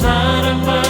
사랑받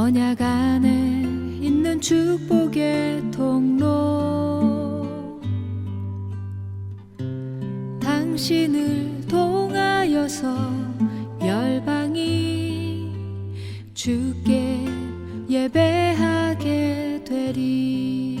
언약 안에 있는 축복의 통로. 당신을 통하여서 열방이 주께 예배하게 되리.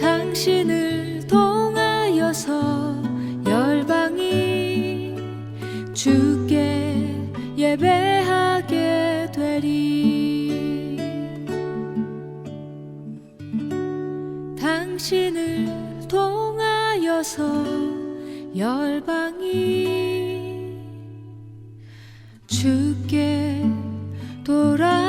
당신을 통하여서 열방이 주께 예배하게 되리. 당신을 통하여서 열방이 돌아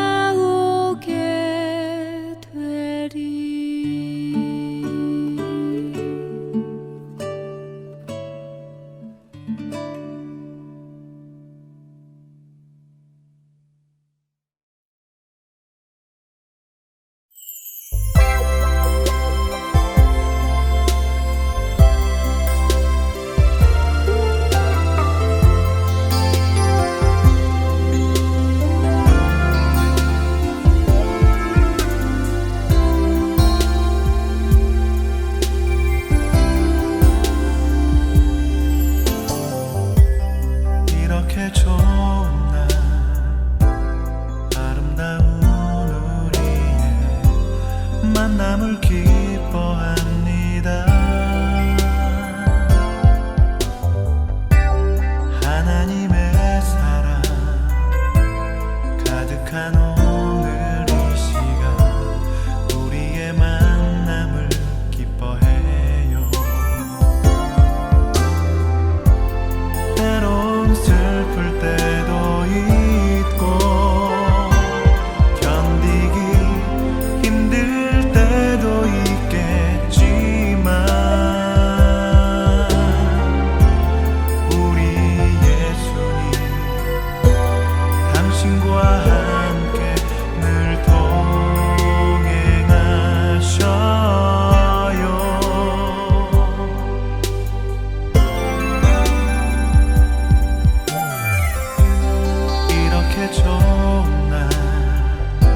하나님의 사랑 가득한